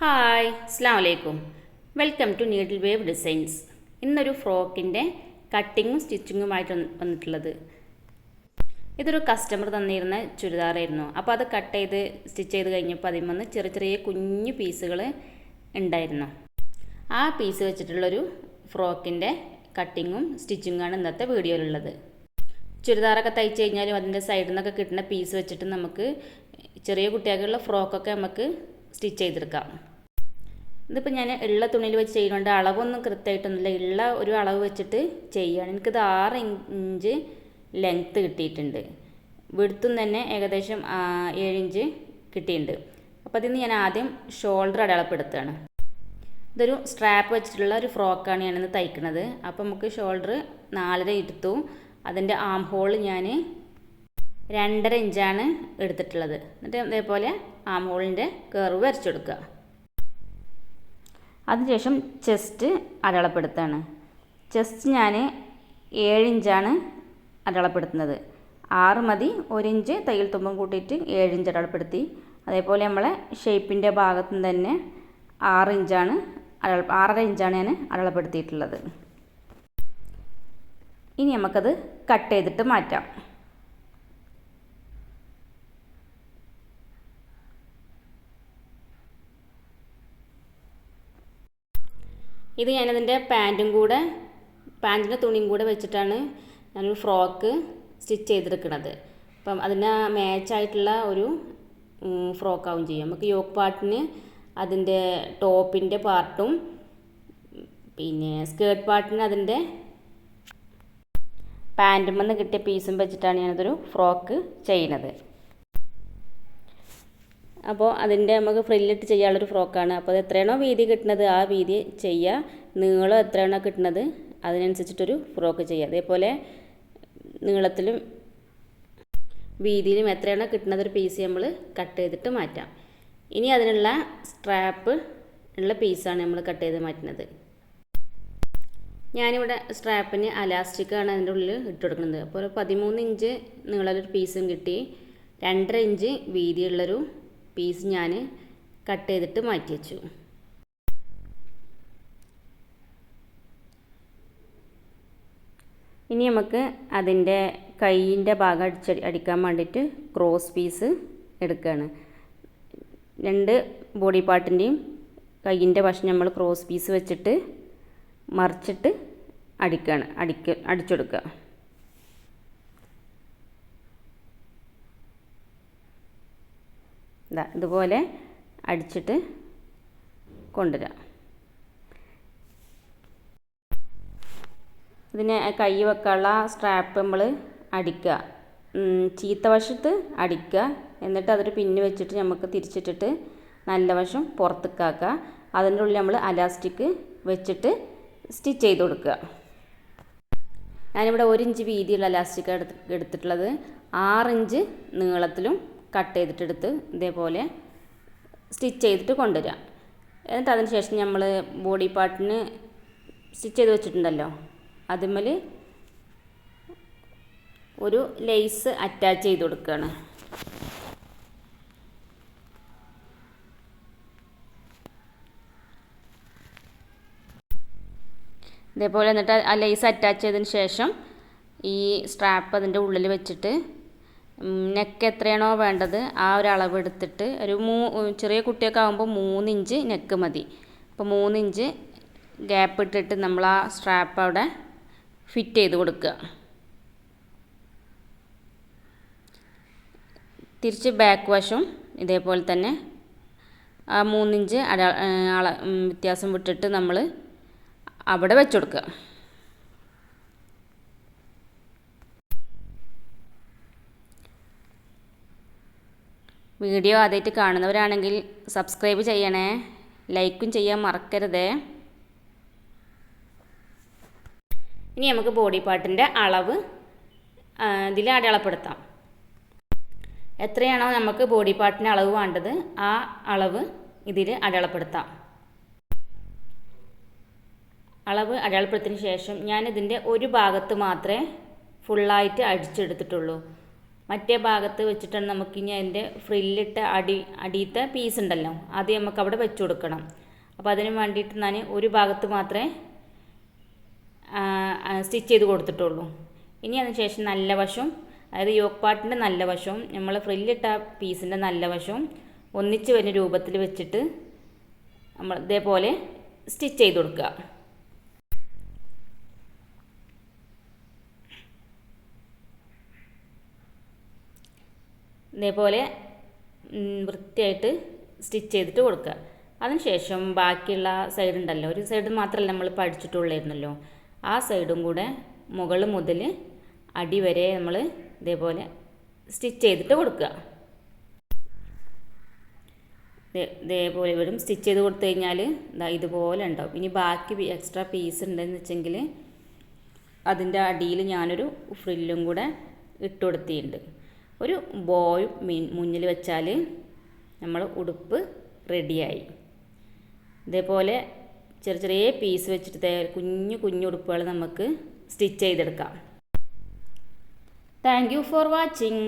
Hi അസ്സാം വലൈക്കും welcome to needle wave designs. ഇന്നൊരു ഫ്രോക്കിന്റെ കട്ടിങ്ങും സ്റ്റിച്ചിങ്ങുമായിട്ട് വന്ന് വന്നിട്ടുള്ളത്. ഇതൊരു കസ്റ്റമർ തന്നിരുന്ന ചുരിദാറായിരുന്നു. അപ്പോൾ അത് കട്ട് ചെയ്ത് സ്റ്റിച്ച് ചെയ്ത് കഴിഞ്ഞപ്പോൾ അതിൽ വന്ന് ചെറിയ ചെറിയ കുഞ്ഞു പീസുകൾ ഉണ്ടായിരുന്നു. ആ പീസ് വെച്ചിട്ടുള്ളൊരു ഫ്രോക്കിന്റെ കട്ടിങ്ങും സ്റ്റിച്ചിങ്ങുമാണ് ഇന്നത്തെ വീഡിയോയിലുള്ളത്. ചുരിദാറൊക്കെ തയ്ച്ച് കഴിഞ്ഞാലും അതിന്റെ സൈഡിൽ നിന്നൊക്കെ കിട്ടുന്ന പീസ് വെച്ചിട്ട് നമുക്ക് ചെറിയ കുട്ടികൾക്കുള്ള ഫ്രോക്കൊക്കെ നമുക്ക് സ്റ്റിച്ച് ചെയ്തെടുക്കാം. ഇതിപ്പോൾ ഞാൻ ഉള്ള തുണിയിൽ വെച്ച് ചെയ്യുന്നുണ്ട്. അളവൊന്നും കൃത്യമായിട്ടൊന്നുമില്ല ഉള്ള ഒരു അളവ് വെച്ചിട്ട് ചെയ്യുകയാണ് എനിക്കിത് ആറ് ഇഞ്ച് ലെങ്ത്ത് കിട്ടിയിട്ടുണ്ട്. വിടുത്തും തന്നെ ഏകദേശം ഏഴിഞ്ച് കിട്ടിയിട്ടുണ്ട്. അപ്പോൾ അതിൽ നിന്ന് ഞാൻ ആദ്യം ഷോൾഡർ അടയാളപ്പെടുത്തുകയാണ്. ഇതൊരു സ്ട്രാപ്പ് വെച്ചിട്ടുള്ള ഒരു ഫ്രോക്കാണ് ഞാനിന്ന് തയ്ക്കുന്നത് അപ്പോൾ നമുക്ക് ഷോൾഡർ നാലര എടുത്തു അതിന്റെ ആം ഹോൾ ഞാൻ രണ്ടര ഇഞ്ചാണ് എടുത്തിട്ടുള്ളത്. എന്നിട്ട് ഇതേപോലെ ആം ഹോളിന്റെ കർവ് വരച്ചെടുക്കുക. അതിനുശേഷം ചെസ്റ്റ് അടയാളപ്പെടുത്താണ് ചെസ്റ്റ് ഞാൻ ഏഴ് ഇഞ്ചാണ് അടയാളപ്പെടുത്തുന്നത്. ആറ് മതി ഒരിഞ്ച് തയ്യൽ തുമ്പം കൂട്ടിയിട്ട് ഏഴ് ഇഞ്ച് അടയാളപ്പെടുത്തി. അതേപോലെ നമ്മളെ ഷേപ്പിന്റെ ഭാഗത്തു നിന്ന് തന്നെ ആറ് ഇഞ്ചാണ് അടയാള ആറര ഇഞ്ചാണ് ഞാൻ അടയാളപ്പെടുത്തിയിട്ടുള്ളത്. ഇനി നമുക്കത് കട്ട് ചെയ്തിട്ട് മാറ്റാം. ഇത് ഞാനതിന്റെ പാന്റും കൂടെ പാന്റിന്റെ തുണിയും കൂടെ വെച്ചിട്ടാണ് ഞാനൊരു ഫ്രോക്ക് സ്റ്റിച്ച് ചെയ്തെടുക്കുന്നത് അപ്പം അതിന് മാച്ചായിട്ടുള്ള ഒരു ഫ്രോക്കാവും ചെയ്യും. നമുക്ക് യോക്ക് പാർട്ടിന് അതിന്റെ ടോപ്പിന്റെ പാർട്ടും പിന്നെ സ്കേർട്ട് പാർട്ടിന് അതിന്റെ പാന്റുമെന്ന് കിട്ടിയ പീസും വെച്ചിട്ടാണ് ഞാനതൊരു ഫ്രോക്ക് ചെയ്യുന്നത് അപ്പോൾ അതിന്റെ നമുക്ക് ഫ്രില്ലിട്ട് ചെയ്യാനുള്ളൊരു ഫ്രോക്കാണ്. അപ്പോൾ അത് എത്രയാണോ വീതി കിട്ടുന്നത് ആ വീതി ചെയ്യുക നീളം എത്രയാണോ കിട്ടുന്നത് അതിനനുസരിച്ചിട്ടൊരു ഫ്രോക്ക് ചെയ്യുക അതേപോലെ നീളത്തിലും വീതിയിലും എത്രയാണോ കിട്ടുന്നത് ഒരു പീസ് നമ്മൾ കട്ട് ചെയ്തിട്ട് മാറ്റാം. ഇനി അതിനുള്ള സ്ട്രാപ്പ് ഉള്ള പീസാണ് നമ്മൾ കട്ട് ചെയ്ത് മാറ്റുന്നത്. ഞാനിവിടെ സ്ട്രാപ്പിന് അലാസ്റ്റിക്കാണ് അതിന്റെ ഉള്ളിൽ ഇട്ട് കൊടുക്കുന്നത്. അപ്പോൾ ഒരു പതിമൂന്ന് ഇഞ്ച് നീളമുള്ളൊരു പീസും കിട്ടി. രണ്ടര ഇഞ്ച് വീതിയുള്ളൊരു പീസ് ഞാൻ കട്ട് ചെയ്തിട്ട് മാറ്റി വെച്ചു. ഇനി നമുക്ക് അതിന്റെ കൈയിന്റെ ഭാഗം അടിച്ച അടിക്കാൻ വേണ്ടിയിട്ട് ക്രോസ് പീസ് എടുക്കുകയാണ് രണ്ട് ബോഡി പാർട്ടിന്റെയും കൈയിന്റെ വശം നമ്മൾ ക്രോസ് പീസ് വെച്ചിട്ട് മറിച്ചിട്ട് അടിക്കുകയാണ് അടിക്ക അടിച്ചെടുക്കുക ഇതാ ഇതുപോലെ അടിച്ചിട്ട് കൊണ്ടുവരാം. ഇതിന് കൈ വെക്കാനുള്ള സ്ട്രാപ്പ് നമ്മൾ അടിക്കുക. ചീത്ത വശത്ത് അടിക്കുക. എന്നിട്ട് അതൊരു പിന്ന് വെച്ചിട്ട് നമുക്ക് തിരിച്ചിട്ടിട്ട് നല്ല വശം പുറത്തേക്കാക്കുക അതിന്റെ ഉള്ളിൽ നമ്മൾ അലാസ്റ്റിക് വെച്ചിട്ട് സ്റ്റിച്ച് ചെയ്ത് കൊടുക്കുക. ഞാനിവിടെ ഒരു ഇഞ്ച് വീതിയുള്ള അലാസ്റ്റിക് എടുത്ത് എടുത്തിട്ടുള്ളത്. ആറിഞ്ച് നീളത്തിലും കട്ട് ചെയ്തിട്ടെടുത്ത് ഇതേപോലെ സ്റ്റിച്ച് ചെയ്തിട്ട് കൊണ്ടുവരിക. എന്നിട്ട് അതിന് ശേഷം നമ്മൾ ബോഡി പാർട്ടിന് സ്റ്റിച്ച് ചെയ്ത് വെച്ചിട്ടുണ്ടല്ലോ അതിന്മേൽ ഒരു ലേസ് അറ്റാച്ച് ചെയ്ത് കൊടുക്കുകയാണ് ഇതേപോലെ എന്നിട്ട് ആ ലേസ് അറ്റാച്ച് ചെയ്തതിന് ശേഷം ഈ സ്ട്രാപ്പ് അതിന്റെ ഉള്ളിൽ വെച്ചിട്ട് നെക്ക് എത്രയാണോ വേണ്ടത് ആ ഒരു അളവ് എടുത്തിട്ട് ഒരു മൂ ചെറിയ കുട്ടിയൊക്കെ ആകുമ്പോൾ മൂന്നിഞ്ച് നെക്ക് മതി. അപ്പോൾ മൂന്നിഞ്ച് ഗ്യാപ്പ് ഇട്ടിട്ട് നമ്മൾ ആ സ്ട്രാപ്പ് അവിടെ ഫിറ്റ് ചെയ്ത് കൊടുക്കുക. തിരിച്ച് ബാക്ക് വശം ഇതേപോലെ തന്നെ ആ മൂന്നിഞ്ച് അട വ്യത്യാസം വിട്ടിട്ട് നമ്മൾ അവിടെ വെച്ച് കൊടുക്കുക. വീഡിയോ ആദ്യമായിട്ട് കാണുന്നവരാണെങ്കിൽ സബ്സ്ക്രൈബ് ചെയ്യണേ. ലൈക്കും ചെയ്യാൻ മറക്കരുത്. ഇനി നമുക്ക് ബോഡി പാർട്ടിന്റെ അളവ് ഇതിൽ അടയാളപ്പെടുത്താം. എത്രയാണോ നമുക്ക് ബോഡി പാർട്ടിന്റെ അളവ് വേണ്ടത് ആ അളവ് ഇതിൽ അടയാളപ്പെടുത്താം. അളവ് അടയാളപ്പെടുത്തിന് ശേഷം ഞാൻ ഇതിന്റെ ഒരു ഭാഗത്ത് മാത്രമേ ഫുള്ളായിട്ട് അടിച്ചെടുത്തിട്ടുള്ളൂ. മറ്റേ ഭാഗത്ത് വെച്ചിട്ടാണ് നമുക്കിനി അതിന്റെ ഫ്രില്ലിട്ട് അടി അടിയത്തെ പീസ് ഉണ്ടല്ലോ അത് നമുക്ക് അവിടെ വെച്ച് കൊടുക്കണം. അപ്പോൾ അതിന് വേണ്ടിയിട്ട് ഞാൻ ഒരു ഭാഗത്ത് മാത്രമേ സ്റ്റിച്ച് ചെയ്ത് കൊടുത്തിട്ടുള്ളൂ. ഇനി അതിന് ശേഷം നല്ല വശവും അതായത് യോക്ക് പാട്ടിന്റെ നല്ല വശവും നമ്മൾ ഫ്രില്ലിട്ട പീസിന്റെ നല്ല വശവും ഒന്നിച്ച് വരുന്ന രൂപത്തിൽ വെച്ചിട്ട് നമ്മൾ ഇതേപോലെ സ്റ്റിച്ച് ചെയ്ത് കൊടുക്കുക. ഇതേപോലെ വൃത്തിയായിട്ട് സ്റ്റിച്ച് ചെയ്തിട്ട് കൊടുക്കുക. അതിനുശേഷം ബാക്കിയുള്ള സൈഡ് ഉണ്ടല്ലോ ഒരു സൈഡ് മാത്രമല്ല നമ്മൾ പഠിച്ചിട്ടുള്ളായിരുന്നല്ലോ. ആ സൈഡും കൂടെ മുകൾ മുതൽ അടി വരെ നമ്മൾ ഇതേപോലെ സ്റ്റിച്ച് ചെയ്തിട്ട് കൊടുക്കുക. ഇതേപോലെ വരും സ്റ്റിച്ച് ചെയ്ത് കൊടുത്തു കഴിഞ്ഞാൽ ഇതാ ഇതുപോലെ ഉണ്ടാവും. ഇനി ബാക്കി എക്സ്ട്രാ പീസ് ഉണ്ടെന്ന് വെച്ചെങ്കിൽ അതിന്റെ അടിയിൽ ഞാനൊരു ഫ്രില്ലും കൂടെ ഇട്ട് കൊടുത്തിട്ടുണ്ട്. ഒരു ബോയ് മുന്നിൽ വെച്ചാൽ നമ്മൾ ഉടുപ്പ് റെഡിയായി. ഇതേപോലെ ചെറിയ ചെറിയ പീസ് വെച്ചിട്ട് കുഞ്ഞു കുഞ്ഞു ഉടുപ്പുകൾ നമുക്ക് സ്റ്റിച്ച് ചെയ്തെടുക്കാം. Thank you for watching.